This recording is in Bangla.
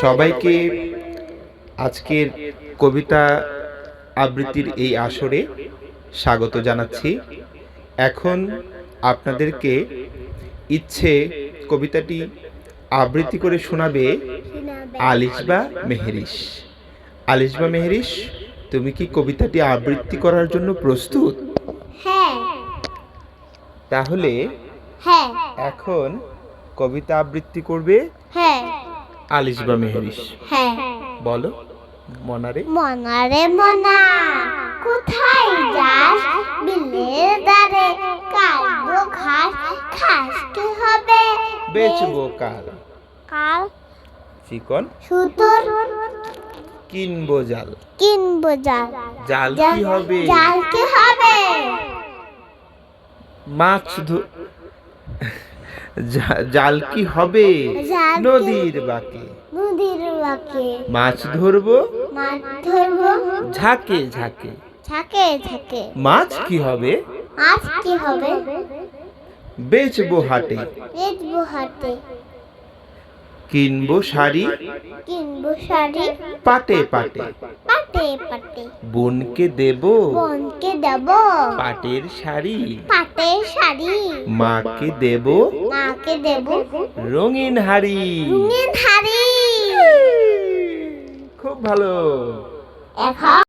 সবাইকে আজকের কবিতা আবৃত্তির এই আসরে স্বাগত জানাচ্ছি। এখন আপনাদেরকে ইচ্ছে কবিতাটি আবৃত্তি করে শোনাবে আলিশবা মেহেরিস আলিশবা মেহেরিস তুমি কি কবিতাটি আবৃত্তি করার জন্য প্রস্তুত? হ্যাঁ। তাহলে হ্যাঁ। এখন কবিতা আবৃত্তি করবে হ্যাঁ। আলিশবা মেহেরিস হ্যাঁ। বলো মনারে? মনা রে মনা কোথায় যাস? বিলের দারে কাটবো ঘাস খাস কি হবে বেচবো কাল। কাল? চিকন? সুতোর? কিনবো জাল। কিনবো জাল। জাল কি হবে? জাল কি হবে? মাছ ধ- জাল কি হবে? নদীর বাঁকে। নদীর বাঁকে। মাছ ধরবো? মাছ ধরবো? ঝাঁকে ঝাঁকে। ঝাঁকে ঝাঁকে। মাছ কি হবে? মাছ কি হবে? বেচবো হাটে। বেচবো হাতে কিনবো শাড়ি? কিনবো শাড়ি। পাটে পাটে। পাটে পাটে। বোনকে দেব? বোনকে দেব। পাটের শাড়ি। পাটের শাড়ি। মাকে দেব? মাকে দেব। রঙিন হাড়ি। রঙিন হাড়ি। খুব ভালো। এখন